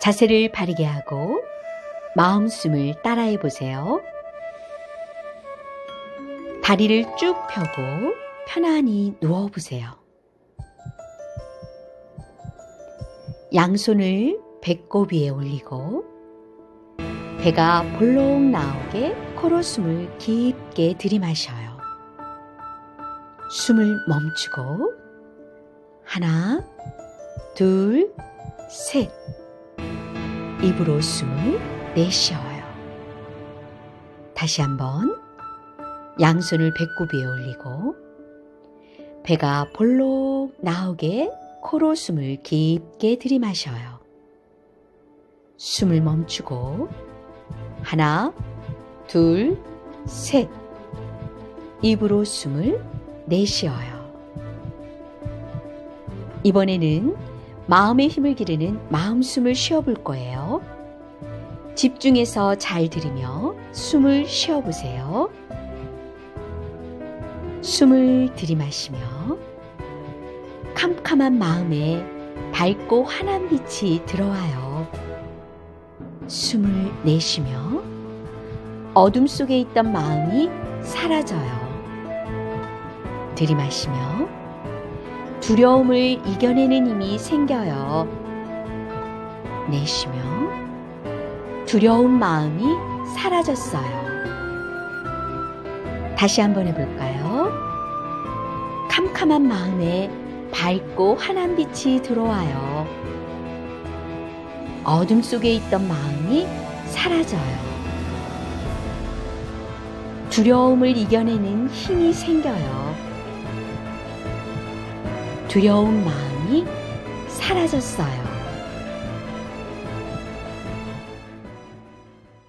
자세를 바르게 하고 마음 숨을 따라해 보세요. 다리를 쭉 펴고 편안히 누워 보세요. 양손을 배꼽 위에 올리고 배가 볼록 나오게 코로 숨을 깊게 들이마셔요. 숨을 멈추고 하나, 둘, 셋. 입으로 숨을 내쉬어요. 다시 한번 양손을 배꼽 위에 올리고 배가 볼록 나오게 코로 숨을 깊게 들이마셔요. 숨을 멈추고 하나, 둘, 셋. 입으로 숨을 내쉬어요. 이번에는 마음의 힘을 기르는 마음 숨을 쉬어볼 거예요. 집중해서 잘 들으며 숨을 쉬어보세요. 숨을 들이마시며 캄캄한 마음에 밝고 환한 빛이 들어와요. 숨을 내쉬며 어둠 속에 있던 마음이 사라져요. 들이마시며 두려움을 이겨내는 힘이 생겨요. 내쉬며 두려운 마음이 사라졌어요. 다시 한번 해볼까요? 캄캄한 마음에 밝고 환한 빛이 들어와요. 어둠 속에 있던 마음이 사라져요. 두려움을 이겨내는 힘이 생겨요. 두려운 마음이 사라졌어요.